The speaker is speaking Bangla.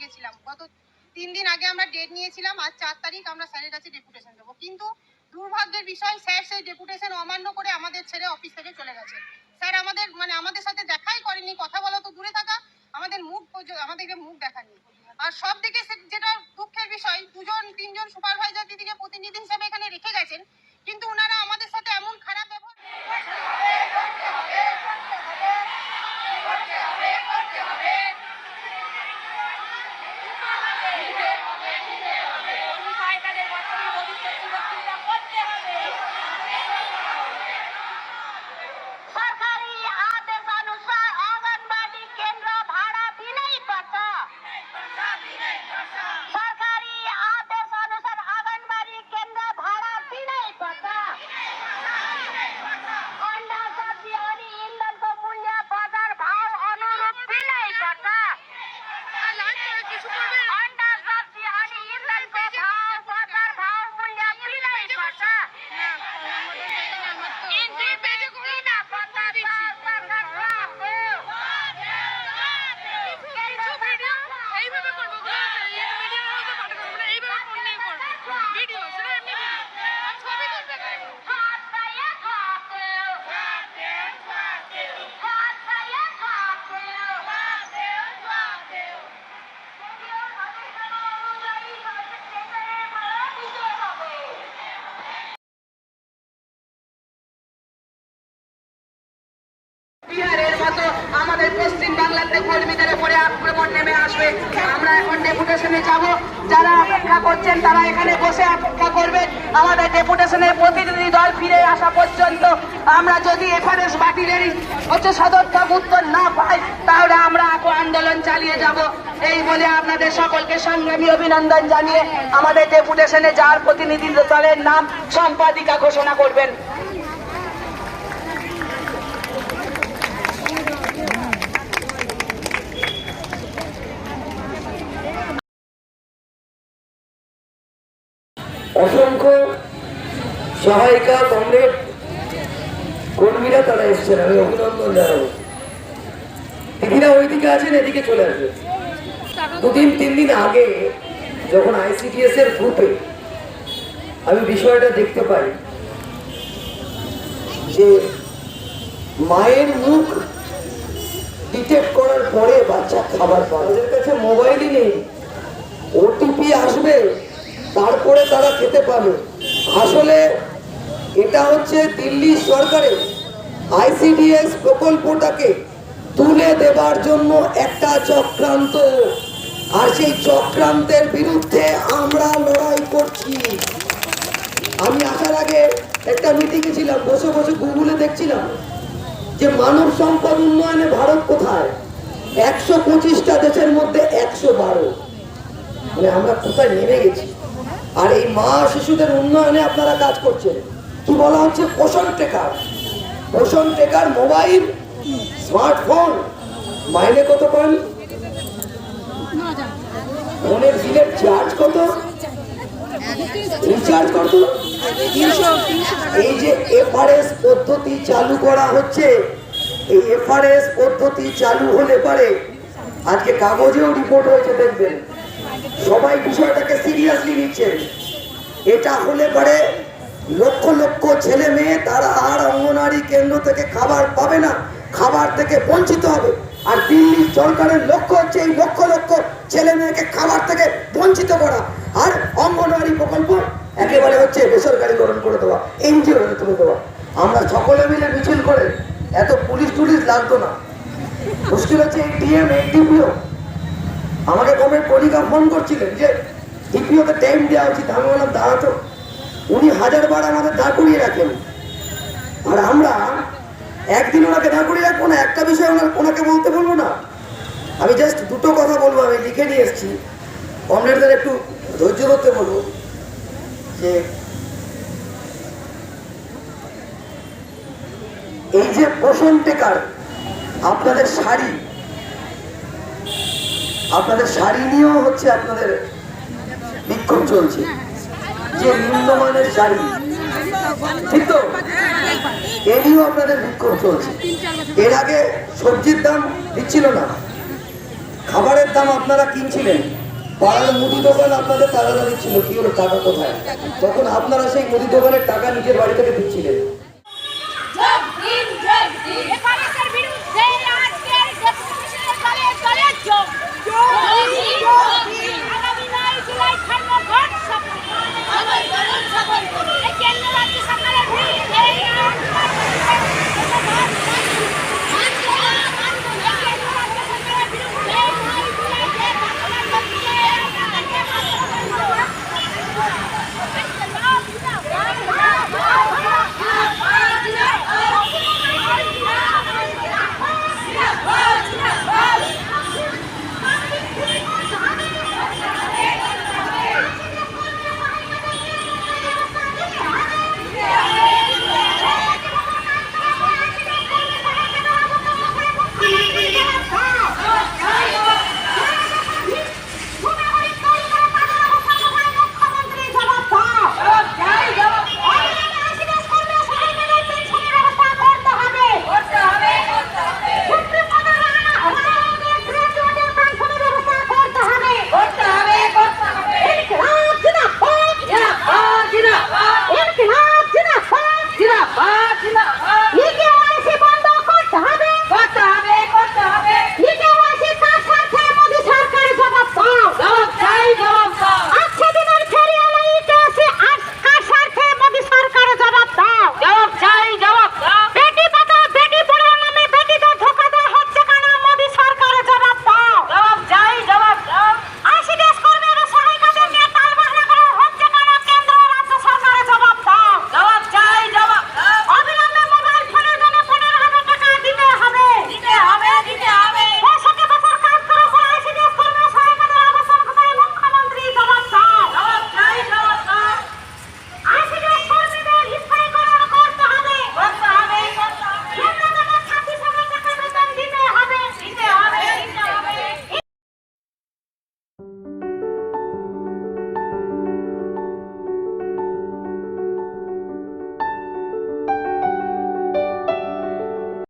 গেছিলাম। গত তিন দিন আগে আমরা ডেট নিয়েছিলাম, আজ চার তারিখ আমরা স্যারের কাছে ডেপুটেশন দেবো। কিন্তু দুর্ভাগ্যের বিষয়, স্যার সেই ডেপুটেশন অমান্য করে আমাদের ছেড়ে অফিস থেকে চলে গেছে। স্যার আমাদের মানে আমাদের সাথে দেখাই করেনি কথা বলা তো দূরে থাকা, আমাদের মুখ আমাদেরকে মুখ দেখায়নি আর সব সে- যেটা দুঃখের বিষয়, দুজন, তিনজন সুপারভাইজার দিদিকে প্রতিনিধি হিসেবে এখানে রেখে গেছেন, কিন্তু ওনারা আমাদের সাথে এমন খারাপ ব্যবহার আমরা প্রতিনিধি দল ফিরে আসা পর্যন্ত আমরা যদি এফআরএস বাতিলের হচ্ছে সদর্থক উত্তর না পাই, তাহলে আমরা আন্দোলন চালিয়ে যাব। এই বলে আপনাদের সকলকে সংগ্রামী অভিনন্দন জানিয়ে আমাদের ডেপুটেশনে যার প্রতিনিধি দলের নাম সম্পাদিকা ঘোষণা করবেন। অসংখ্য সহায়িকা কমরেড কর্মীরা তারা এসছেন। আমি অভিনন্দন জানাব। দিদিরা ওইদিকে আছেন, এদিকে চলে আসবে দুদিন, তিন দিন আগে যখন আইসিডিএস এর গ্রুপে আমি বিষয়টা দেখতে পাই যে মায়ের মুখ ডিটেক্ট করার পরে বাচ্চা খাবার পায়। ওদের কাছে মোবাইলই নেই। ওটিপি করে তারা খেতে পাবে আসলে এটা হচ্ছে দিল্লি সরকারের আইসিডিএস প্রকল্পটাকে তুলে দেবার জন্য একটা চক্রান্ত। আর সেই চক্রান্তের বিরুদ্ধে আমরা লড়াই করছি। আমি আসার আগে একটা মিটিংয়ে ছিলাম, বসে বসে গুগলে দেখছিলাম যে মানব সম্পদ উন্নয়নে ভারত কোথায়? একশো পঁচিশটা দেশের মধ্যে একশো বারো। মানে আমরা কোথায় নেমে গেছি? আর এই মা শিশুদের উন্নয়নে আপনারা কাজ করছেন। কি বলা হচ্ছে? পোষণ টেকার। পোষণ টেকার মোবাইল, স্মার্টফোন। মাইনে কত পান? ফোনের বিলের চার্জ কত? রিচার্জ কত? এই যে এফআরএস পদ্ধতি চালু করা হচ্ছে, এই এফআরএস পদ্ধতি চালু হলে পারে আজকে কাগজেও রিপোর্ট হয়েছে, দেখবেন। সবাই বিষয়টাকে সিরিয়াসলি নিচ্ছে। এটা হলে পরে লক্ষ লক্ষ ছেলে মেয়ে তারা আর অঙ্গনারী কেন্দ্র থেকে খাবার পাবে না, খাবার থেকে বঞ্চিত হবে। আর দিল্লি সরকারের লক্ষ্য হচ্ছে এই লক্ষ লক্ষ ছেলে মেয়েকে খাবার থেকে বঞ্চিত করা। আর অঙ্গনওয়াড়ি প্রকল্প একেবারে হচ্ছে বেসরকারিকরণ করে দেওয়া এনজিও তুলে দেওয়া। আমরা সকলে মিলে মিছিল করে, এত পুলিশ টুলিশ লাগতো না। মুশকিল হচ্ছে এই ডিএম এই ডিপিও আমাকে কবে কলিকা ফোন করছিলেন যে ডিপিওকে টাইম দেওয়া উচিত। আমি বললাম দাঁড়াতো উনি হাজার বার আমাদের দাঁড় করিয়ে রাখেন। আর আমরা একদিন ওনাকে দাঁড় করিয়ে রাখব না, একটা বিষয় ওনার ওনাকে বলতে বলব না। আমি জাস্ট দুটো কথা বলব, আমি লিখে নিয়ে এসেছি। কমরেডদের একটু ধৈর্য ধরতে বলব যে, এই যে পোষণ টেকার আপনাদের শাড়ি আপনাদের শাড়ি নিয়েও হচ্ছে আপনাদের বিক্ষোভ চলছে। যে নিম্নমানের শাড়ি, ঠিক তো? এ নিয়েও আপনাদের বিক্ষোভ চলছে। এর আগে সবজির দাম দিচ্ছিল না। খাবারের দাম আপনারা কিনছিলেন। পাড়ার মুদি দোকান আপনাদের টাকা দিচ্ছিল, কি হলো, টাকা কোথায়? তখন আপনারা সেই মুদি দোকানের টাকা নিজের বাড়ি থেকে দিচ্ছিলেন।